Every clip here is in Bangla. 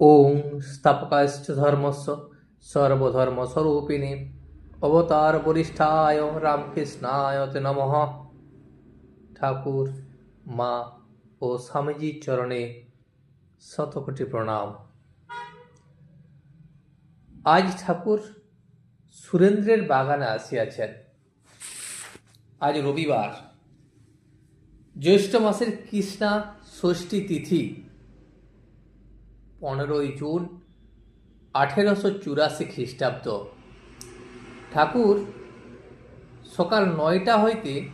ওং স্থাপকাশ্চ ধর্মস্য সর্বধর্মস্বরূপিণী। অবতার বরিষ্ঠায় রামকৃষ্ণায় তে নমঃ। ঠাকুর, মা ও স্বামীজির চরণে শতকোটি প্রণাম। আজ ঠাকুর সুরেন্দ্রের বাগানে আসিয়াছেন। আজ রবিবার। জ্যৈষ্ঠ মাসের কৃষ্ণা ষষ্ঠী তিথি পনেরোই জুন আঠেরোশো চুরাশি খ্রিস্টাব্দ। ঠাকুর সকাল নয়টা হইতে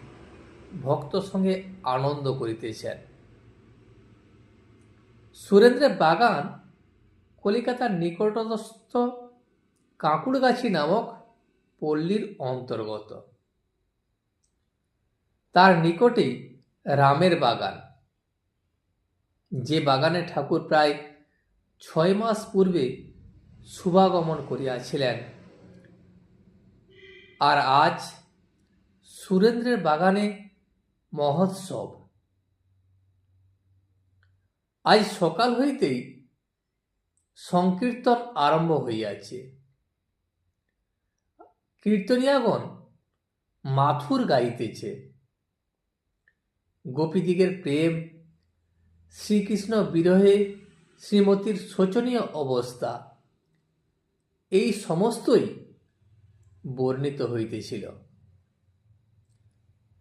ভক্ত সঙ্গে আনন্দ করিতেছেন। সুরেন্দ্রের বাগান কলিকাতার নিকটস্থ কাঁকুড়গাছি নামক পল্লীর অন্তর্গত। তার নিকটেই রামের বাগান। যে বাগানে ঠাকুর প্রায় ছয় মাস পূর্বে শুভাগমন করিয়াছিলেন। আর আজ সুরেন্দ্রের বাগানে মহোৎসব। আজ সকাল হইতেই সংকীর্তন আরম্ভ হইয়াছে। কীর্তনিয়াগণ মাথুর গাইতেছে। গোপীদিগের প্রেম, শ্রীকৃষ্ণ বিরহে শ্রীমতীর শোচনীয় অবস্থা। এই সমস্তই বর্ণিত হইতেছিল।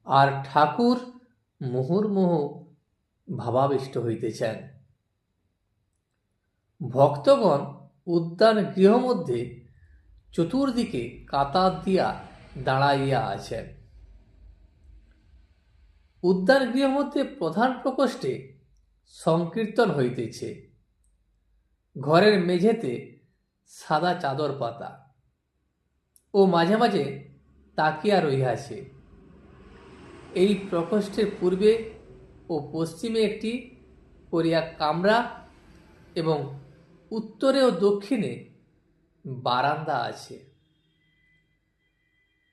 আর ঠাকুর মুহুর্মুহু ভাবাবিষ্ট হইতেছেন। ভক্তগণ উদ্যান গৃহ মধ্যে চতুর্দিকে কাতার দিয়া দাঁড়াইয়া আছেন। উদ্যান গৃহ মধ্যে প্রধান প্রকোষ্ঠে সংকীর্তন হইতেছে। ঘরের মেঝেতে সাদা চাদর পাতা। ও মাঝে মাঝে তাকিয়া রহিয়াছে। এই প্রকোষ্ঠের পূর্বে ও পশ্চিমে একটি করিয়া কামরা এবং উত্তরে ও দক্ষিণে বারান্দা আছে।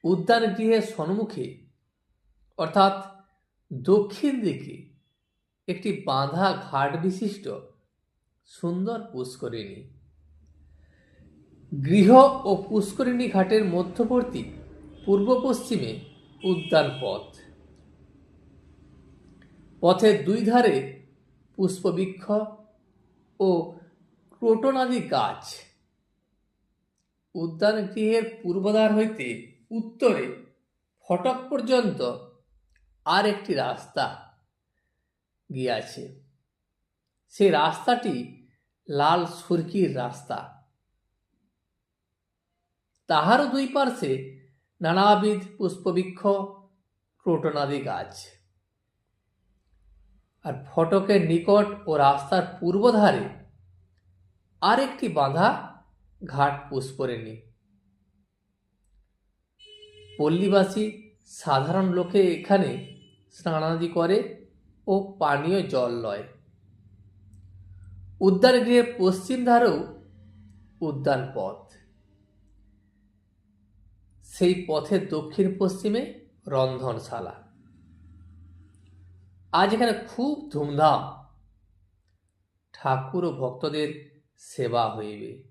উদ্যান গৃহের সম্মুখে অর্থাৎ দক্ষিণ দিকে, একটি বাঁধা ঘাট বিশিষ্ট সুন্দর পুষ্করিণী। গৃহ ও পুষ্করিণী ঘাটের মধ্যবর্তী পূর্ব পশ্চিমে উদ্যান পথ। পথের দুই ধারে পুষ্পবৃক্ষ ও ক্রোটনাদি গাছ। উদ্যান গৃহের পূর্বদ্বার হইতে উত্তরে ফটক পর্যন্ত আর একটি রাস্তা গিয়াছে। সেই রাস্তাটি লাল সুরকির রাস্তা। তাহারও দুই পার্শ্বে নানাবিধ পুষ্পবৃক্ষ, ক্রোটনাদি গাছ। আর ফটকের নিকট ও রাস্তার পূর্বধারে আরেকটি বাঁধা ঘাট পুষ্করিণী পল্লীবাসী সাধারণ লোকে এখানে স্নানাদি করে ও পানীয় জল লয়। উদ্যান গৃহের পশ্চিম ধারেও উদ্যান পথ। সেই পথের দক্ষিণ পশ্চিমে রন্ধনশালা। আজ এখানে খুব ধুমধাম। ঠাকুর ও ভক্তদের সেবা হইবে।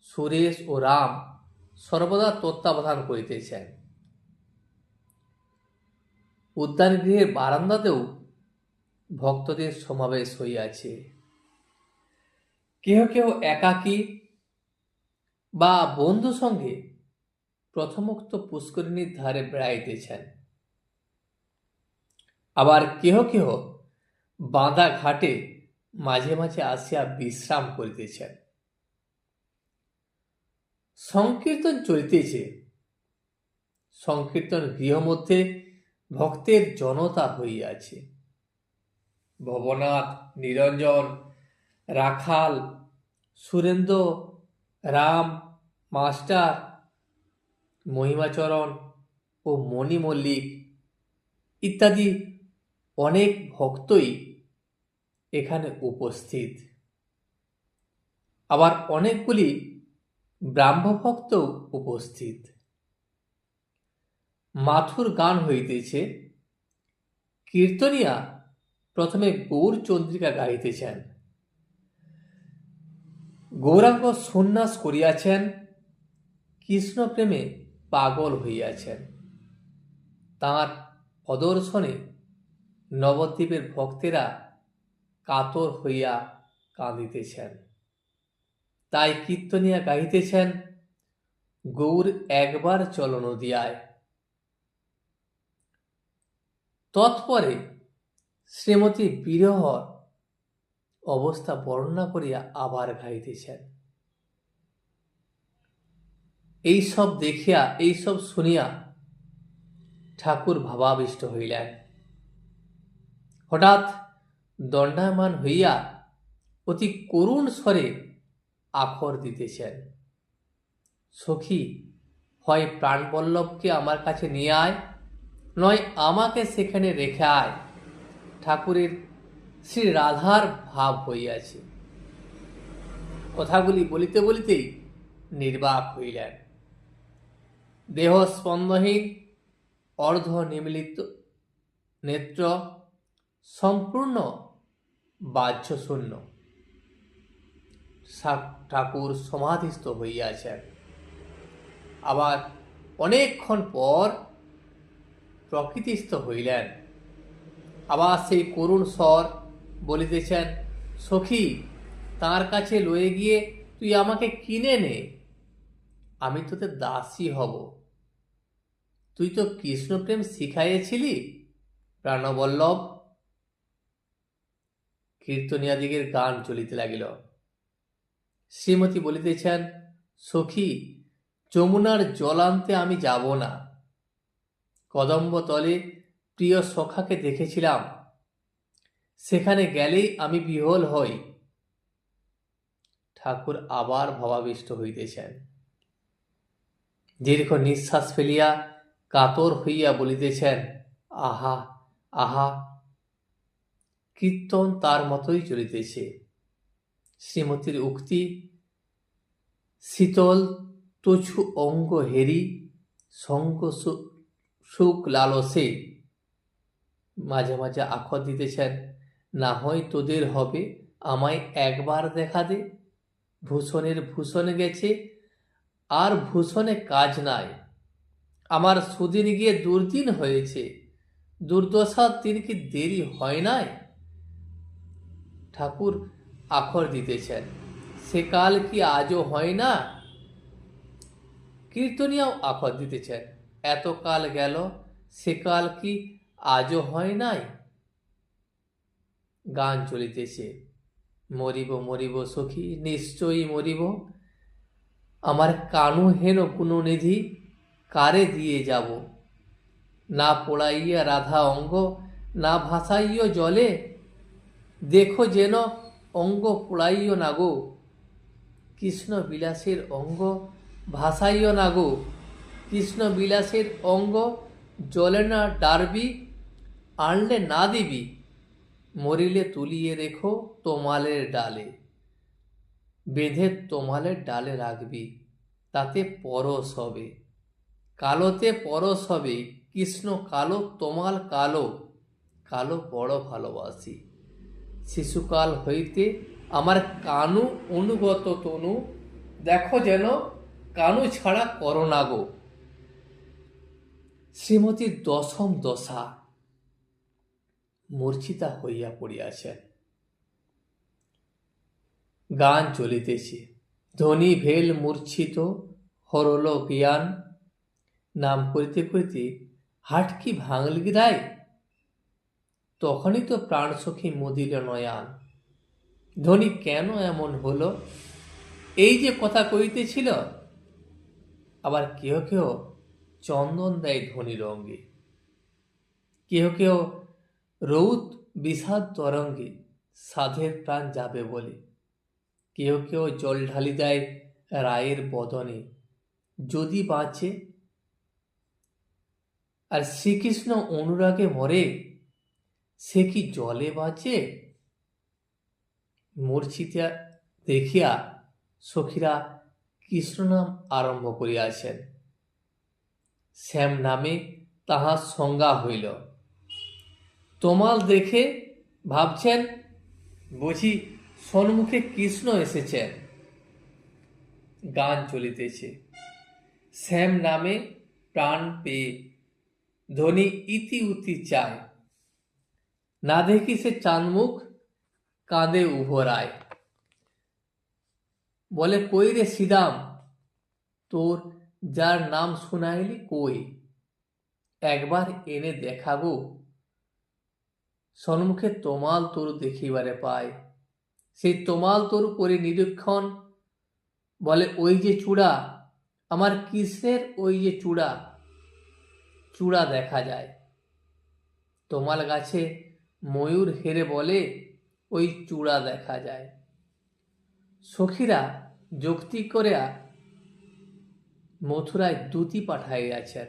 সুরেশ ও রাম সর্বদা তত্ত্বাবধান করিতেছেন। উদ্যান গৃহের বারান্দাতেও ভক্তদের সমাবেশ হইয়াছে। কেহ কেহ একাকী বা বন্ধু সঙ্গে প্রথমোক্ত পুষ্করিণীর ধারে বেড়াইতেছেন। আবার কেহ কেহ বাঁধা ঘাটে মাঝে মাঝে আসিয়া বিশ্রাম করিতেছেন। সংকীর্তন চলিতেছে। সংকীর্তন গৃহ মধ্যে ভক্তের জনতা হইয়াছে। ভবনাথ, নিরঞ্জন, রাখাল, সুরেন্দ্র, রাম, মাস্টার, মহিমাচরণ ও মণি মল্লিক ইত্যাদি অনেক ভক্তই এখানে উপস্থিত। আবার অনেকগুলি ব্রাহ্মভক্ত উপস্থিত। মাথুর গান হইতেছে, কীর্তনিয়া প্রথমে গৌর চন্দ্রিকা গাইতেছেন গৌরাঙ্গ সন্ন্যাস করিয়াছেন কৃষ্ণপ্রেমে পাগল হইয়াছেন। তাঁর প্রদর্শনে নবদ্বীপের ভক্তেরা কাতর হইয়া কাঁদিতেছেন। তাই কীর্তনিয়া গাইতেছেন গৌর একবার চল দিয়ায় তৎপরে শ্রীমতী বিরহ অবস্থা বর্ণনা করিয়া আবার গাইতেছেন। এইসব দেখিয়া এইসব শুনিয়া ঠাকুর ভাবাবিষ্ট হইলেন। হঠাৎ দণ্ডায়মান হইয়া অতি করুণ স্বরে আখর দিতেছেন। সখী, হয় প্রাণবল্লভকে আমার কাছে নিয়ে আয়, নয় আমাকে সেখানে রেখে আয়। ঠাকুরের শ্রী রাধার ভাব হইয়াছে। কথাগুলি বলিতে বলিতেই নির্বাক হইলেন। দেহ স্পন্দহীন, অর্ধ নিমিলিত, নেত্র সম্পূর্ণ বাহ্যশূন্য। ঠাকুর সমাধিস্থ হইয়াছেন। আবার অনেকক্ষণ পর প্রকৃতিস্থ হইলেন। আবার সেই করুণ স্বর বলিতেছেন, সখী, তার কাছে লয়ে গিয়ে তুই আমাকে কিনে নে। আমি তোতে দাসী হব। তুই তো কৃষ্ণপ্রেম শিখাইয়েছিলি, প্রাণবল্লভ। কীর্তনিয়াদিগের গান চলিতে লাগিল। শ্রীমতী বলিতেছেন, সখী, যমুনার জল আনতে আমি যাব না। কদম্ব তলে প্রিয় সখাকে দেখেছিলাম। সেখানে গেলেই আমি বিহল হই। ঠাকুর আবার ভাবাবিষ্ট হইতেছেন। দীর্ঘ নিঃশ্বাস ফেলিয়া কাতর হইয়া বলিতেছেন, আহা আহা, কীর্তন তার মতোই চলিতেছে। শ্রীমতীর উক্তি, শীতল তছু অঙ্গ হেরি সঙ্গ সুখ লালসে মাঝে মাঝে আখর দিতেছেন, না হয় তোদের হবে, আমায় একবার দেখা দে। ভূষণের ভূষণ গেছে, আর ভূষণে কাজ নাই। আমার সুদিন গিয়ে দুর্দিন হয়েছে দুর্দশার দিন কি দেরি হয় নাই? ঠাকুর আখর দিতেছেন, সে কাল কি আজও হয় না? কীর্তনিয়াও আখর দিতেছেন, এত কাল গেল, সে কাল কি আজও হয় নাই? গান চলিতেছে মরিব মরিব সখী, নিশ্চয়ই মরিব। আমার কানু হেন কোনো নিধি কারে দিয়ে যাব? না পোড়াইয়া রাধা অঙ্গ, না ভাসাইয় জলে? দেখো যেন অঙ্গ পোড়াইও না গো। কৃষ্ণ বিলাসের অঙ্গ ভাসাইও না গো। কৃষ্ণ বিলাসের অঙ্গ, জলে না ডারবি? আনলে না দিবি, মরিলে তুলিয়ে রেখো তোমালের ডালে। বেঁধে তোমালের ডালে রাখবি, তাতে পরশ হবে। কালোতে পরশ হবে, কৃষ্ণ কালো, তোমাল কালো কালো বড় ভালোবাসি। শিশুকাল হইতে আমার কানু অনুগত তনু, দেখো যেন কানু ছাড়া করো না গো দশম দশা। মূর্ছিতা হইয়া পড়িয়াছেন। গান চলিতেছে। ধ্বনি ভেল মূর্ছিত হরল জ্ঞান নাম করিতে করিতে হাট কি ভাঙলি রায় তখনই তো প্রাণসখী মদিল নয়ান। ধ্বনি কেন এমন হলো? এই যে কথা কইতেছিল, আবার কেহ কেহ চন্দন দেয় ধ্বনি রঙ্গে কেহ কেহ রৌত বিষাদ তরঙ্গে সাধের প্রাণ যাবে বলে। কেউ কেউ জল ঢালি দেয় রায়ের বদনে। যদি বাঁচে, আর শ্রীকৃষ্ণ অনুরাগে মরে, সে কি জলে বাঁচে? মূর্ছিতা দেখিয়া সখীরা কৃষ্ণ নাম আরম্ভ করিয়াছেন। শ্যাম নামে তাহার সংজ্ঞা হইল। তোমাল দেখে ভাবছেন, বুঝি সন্মুখে কৃষ্ণ এসেছেন। গান চলিতেছে। শ্যাম নামে প্রাণ পেয়ে ধনী ইতি উতি চায়। না দেখি সে চাঁদমুখ কাঁদে উভরায়। বলে, কই রে সিদাম তোর যার নাম শুনাইলি কই? একবার এনে দেখাবো। সন্মুখে তোমাল তরু দেখিবারে পায়। সেই তোমাল তরু করে নিরীক্ষণ বলে, ওই যে চূড়া, আমার কিসের ওই যে চূড়া? চূড়া দেখা যায়। তোমাল গাছে ময়ূর হেরে বলে, ওই চূড়া দেখা যায়। সখীরা যুক্তি করে মথুরায় দূতি পাঠাইয়াছেন।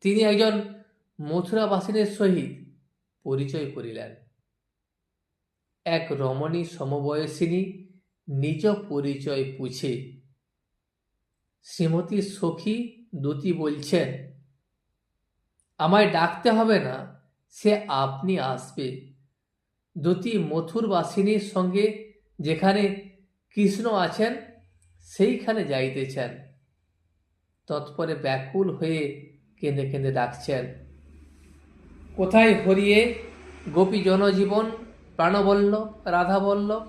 তিনি একজন মথুরাবাসীনের সহিত পরিচয় করিলেন। এক রমণী সমবয়সিনী নিজ পরিচয় পুছে। শ্রীমতী সখী দূতি বলছেন, আমায় ডাকতে হবে না, সে আপনি আসবে দূতি মথুরবাসিনীর সঙ্গে যেখানে কৃষ্ণ আছেন, সেইখানে যাইতেছেন। তৎপরে ব্যাকুল হয়ে কেঁদে কেঁদে ডাকছেন কোথায় হরিয়ে গোপী জনজীবন প্রাণবল্ল রাধা বলল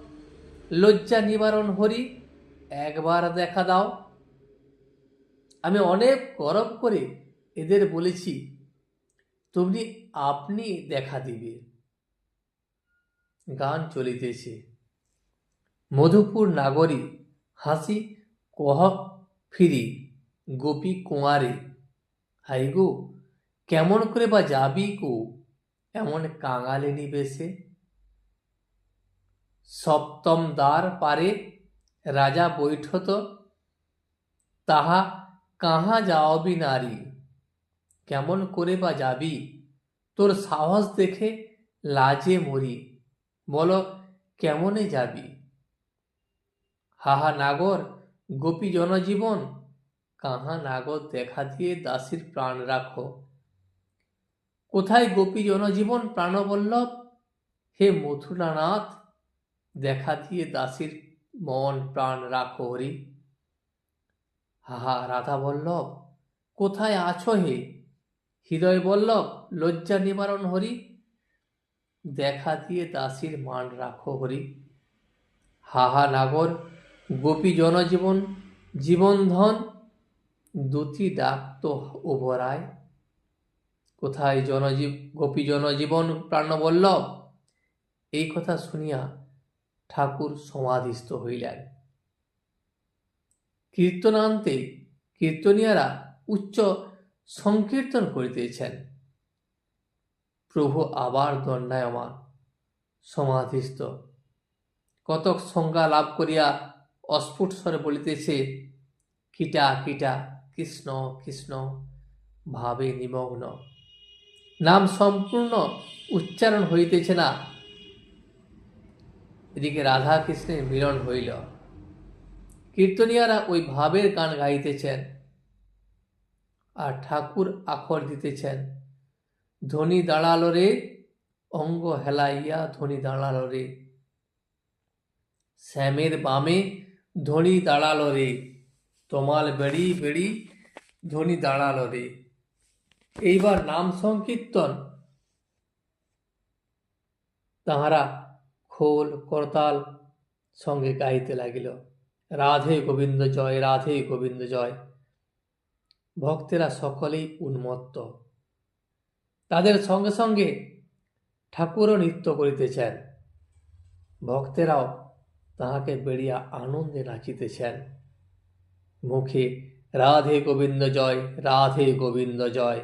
লজ্জা নিবারণ হরি, একবার দেখা দাও। আমি অনেক গরম করে এদের বলেছি তুমি আপনি দেখা দিবে। গান চলিতেছে। মধুপুর নাগরী, হাসি কহ ফিরি গোপী কুঁয়ারে, হাই গো কেমন করে বা যাবি গো এমন কাঙালে নিবেশে। সপ্তম দ্বার পারে রাজা বৈঠত, তাহা কাহা যাওবি নারী। কেমন করে বা যাবি? তোর সাহস দেখে লাজে মরি। বলো, কেমনে যাবি? হাহা নাগর, গোপী জনজীবন, কাহা নাগর দেখা দিয়ে দাসীর প্রাণ রাখো। কোথায় গোপী জনজীবন প্রাণবল্লভ? হে মথুরানাথ, দেখা দিয়ে দাসীর মন প্রাণ রাখো হরি। হাহা রাধা বল্লভ কোথায় আছো হে? হৃদয় বল্লভ লজ্জা নিবারণ হরি। দেখা দিয়ে দাসীর মান রাখো হরি। হাহা, নাগর, গোপী জনজীবন জীবনধন দুটি ডাক তো ওভরায় কোথায় জনজীব, গোপী জনজীবন প্রাণবল্লভ? এই কথা শুনিয়া ঠাকুর সমাধিস্থ হইলেন। কীর্তনান্তে কীর্তনিয়ারা উচ্চ সংকীর্তন করিতেছেন। প্রভু আবার দণ্ডায়মান সমাধিস্থ। কতক সংজ্ঞা লাভ করিয়া অস্ফুট স্বরে বলিতেছে, কিটা কিটা, কৃষ্ণ কৃষ্ণ, ভাবে নিমগ্ন নাম সম্পূর্ণ উচ্চারণ হইতেছে না। এদিকে রাধা কৃষ্ণের মিলন হইল। কীর্তনিয়ারা ওই ভাবের গান গাইতেছেন আর ঠাকুর আখর দিতেছেন। ধ্বনি দাঁড়াল রে, অঙ্গ হেলাইয়া ধ্বনি দাঁড়াল রে। শ্যামের বামে ধ্বনি দাঁড়াল রে, তোমাল বেড়ি বেড়ি ধ্বনি দাঁড়াল রে। এইবার নাম সংকীর্তন। তাহারা খোল, করতাল সঙ্গে গাইতে লাগিল। রাধে গোবিন্দ জয়, রাধে গোবিন্দ জয়। ভক্তেরা সকলেই উন্মত্ত। তাদের সঙ্গে সঙ্গে ঠাকুরও নৃত্য করিতেছেন। ভক্তেরাও তাহাকে বেড়িয়া আনন্দে নাচিতেছেন। মুখে, রাধে গোবিন্দ জয়, রাধে গোবিন্দ জয়।